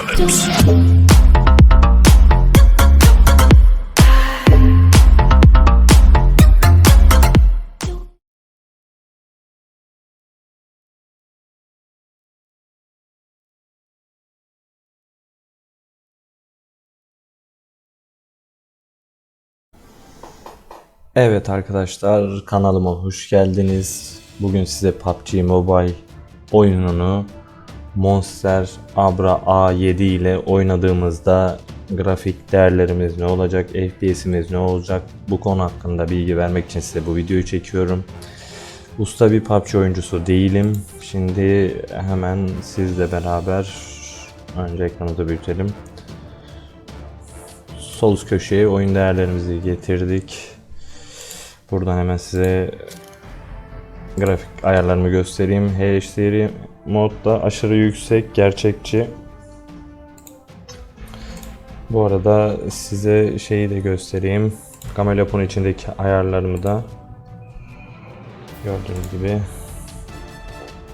apocalypse. Evet arkadaşlar kanalıma hoş geldiniz. Bugün size PUBG Mobile oyununu Monster Abra A7 ile oynadığımızda grafik değerlerimiz ne olacak, FPS'imiz ne olacak bu konu hakkında bilgi vermek için size bu videoyu çekiyorum. Usta bir PUBG oyuncusu değilim. Şimdi hemen sizle beraber önce ekranımızı büyütelim. Sol üst köşeye oyun değerlerimizi getirdik. Buradan hemen size grafik ayarlarımı göstereyim. HDR modda aşırı yüksek, gerçekçi. Bu arada size şeyi de göstereyim. Camelop'un içindeki ayarlarımı da gördüğünüz gibi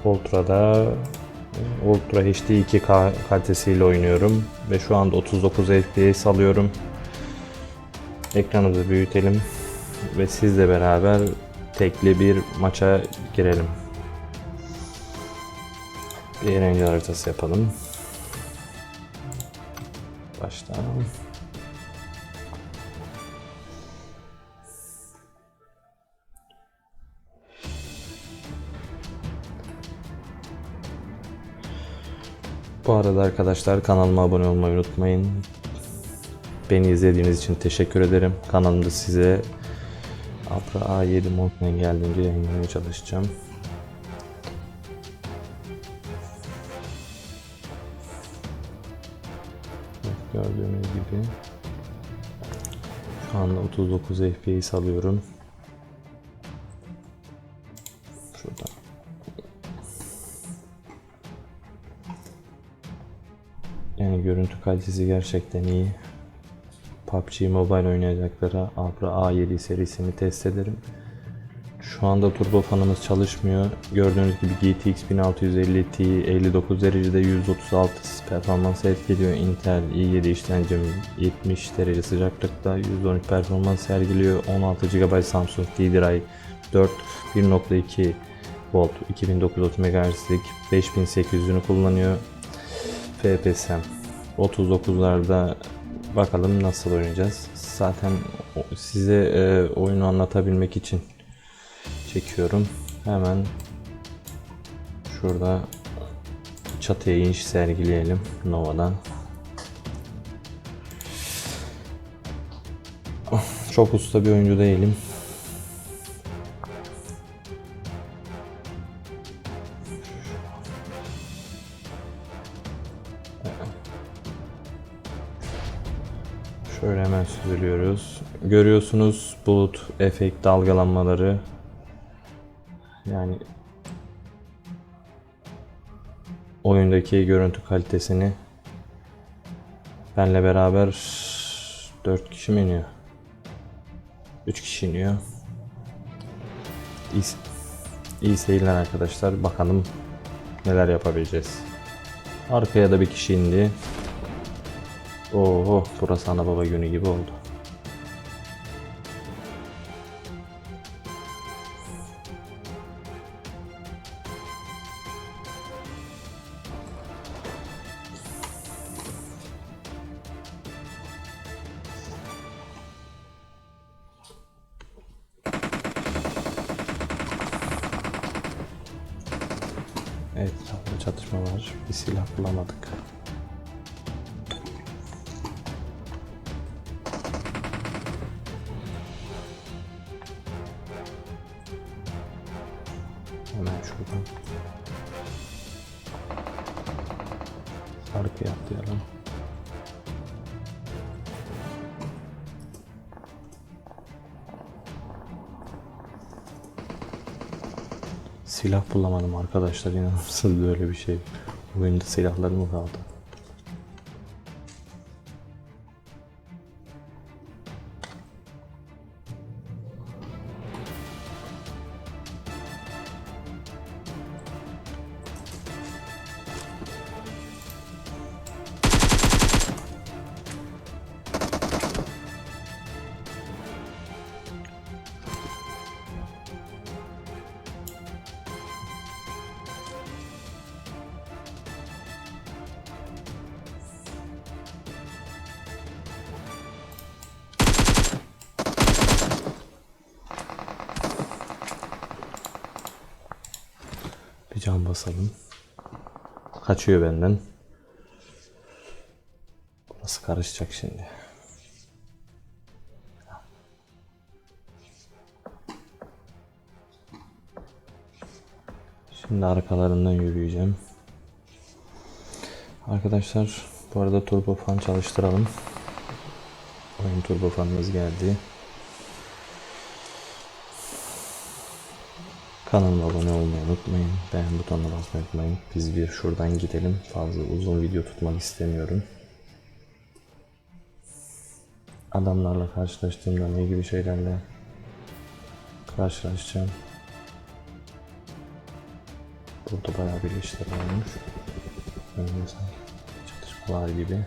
Ultra'da Ultra HD 2K kalitesiyle oynuyorum ve şu anda 39 FPS alıyorum. Ekranımızı büyütelim ve sizle beraber tekli bir maça girelim. Bir eğlence haritası yapalım. Başta. Bu arada arkadaşlar kanalıma abone olmayı unutmayın. Beni izlediğiniz için teşekkür ederim. Kanalımda size Abra A7 moduna geldiğince yayınlamaya çalışacağım. Gördüğünüz gibi şu anda 39 FPS alıyorum. Şuradan. Yani görüntü kalitesi gerçekten iyi. PUBG Mobile oynayacaklara Abra A7 serisini test ederim. Şu anda turbo fanımız çalışmıyor. Gördüğünüz gibi GTX 1650 Ti 59 derecede 136 performans sergiliyor. Intel i7 işlemcim 70 derece sıcaklıkta 113 performans sergiliyor. 16 GB Samsung D-Drive 4 1.2 volt 2930 MHz'lik 5800'ünü kullanıyor. FPS'm 39'larda Bakalım nasıl oynayacağız. Zaten size e, oyunu anlatabilmek için çekiyorum. Hemen şurada çatıya iniş sergileyelim Nova'dan. Oh, Çok usta bir oyuncu değilim. Şöyle hemen süzülüyoruz. Görüyorsunuz bulut efekt dalgalanmaları. Yani oyundaki görüntü kalitesini benle beraber 4 kişi mi iniyor? 3 kişi iniyor. İyi, iyi seyirler arkadaşlar. Bakalım neler yapabileceğiz. Arkaya da bir kişi indi. Oo, burası ana baba günü gibi oldu. Evet, çatışma var. Bir silah bulamadık. Hemen şuradan. Arkaya atlayalım. Silah bulamadım arkadaşlar inanılmaz böyle bir şey. Oyunda silahlar mı kaldı? Can basalım. Kaçıyor benden. Nasıl karışacak şimdi? Şimdi arkalarından yürüyeceğim. Arkadaşlar bu arada turbo fan çalıştıralım. Oyun turbo fanımız geldi. Kanalıma abone olmayı unutmayın. Beğen butonuna basmayı unutmayın. Biz bir şuradan gidelim. Fazla uzun video tutmak istemiyorum. Adamlarla karşılaştığımda ne gibi şeylerle karşılaşacağım. Burada bayağı bir işler olmuş. Öyle sanki çatışma var gibi.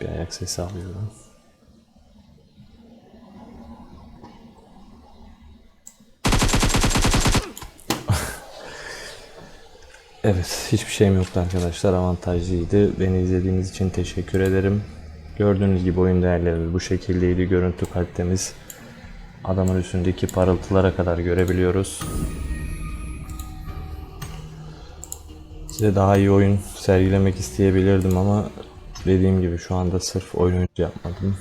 Bir ayak sesi alıyorum. Evet, hiçbir şeyim yoktu arkadaşlar. Avantajlıydı. Beni izlediğiniz için teşekkür ederim. Gördüğünüz gibi oyun değerleri bu şekildeydi. Görüntü kalitemiz adamın üstündeki parıltılara kadar görebiliyoruz. Size daha iyi oyun sergilemek isteyebilirdim ama dediğim gibi şu anda sırf oyun yapmadım.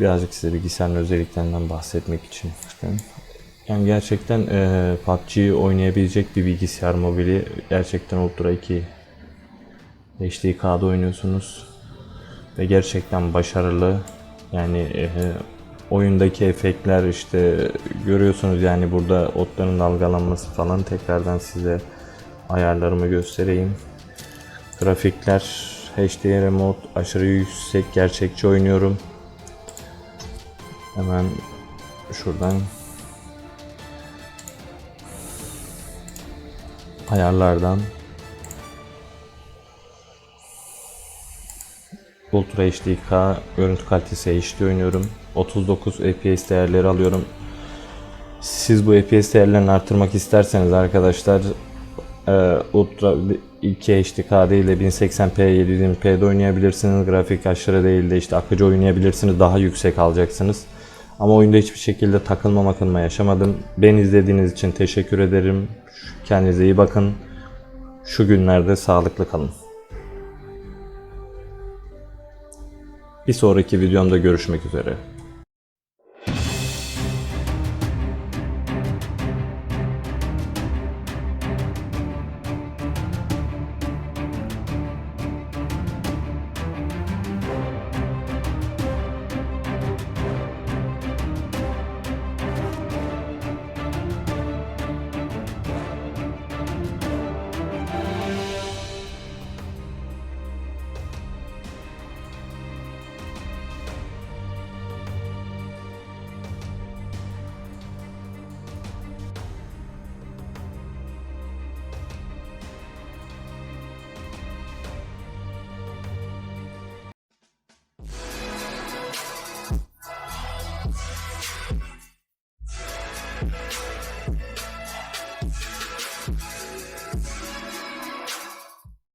Birazcık size bilgisayarın özelliklerinden bahsetmek için. Yani gerçekten e, PUBG oynayabilecek bir bilgisayar mobili. Gerçekten Ultra 2 HDK'da oynuyorsunuz. Ve gerçekten başarılı. Yani e, oyundaki efektler işte görüyorsunuz yani burada otların dalgalanması falan tekrardan size ayarlarımı göstereyim. Grafikler HDR mod aşırı yüksek gerçekçi oynuyorum. Hemen şuradan ayarlardan Ultra HDK görüntü kalitesi HD oynuyorum. 39 FPS değerleri alıyorum. Siz bu FPS değerlerini arttırmak isterseniz arkadaşlar e, Ultra 2 HDK değil de 1080p 720p'de oynayabilirsiniz. Grafik aşırı değil de işte akıcı oynayabilirsiniz. Daha yüksek alacaksınız. Ama oyunda hiçbir şekilde takılma makılma yaşamadım. Beni izlediğiniz için teşekkür ederim. Kendinize iyi bakın. Şu günlerde sağlıklı kalın. Bir sonraki videomda görüşmek üzere.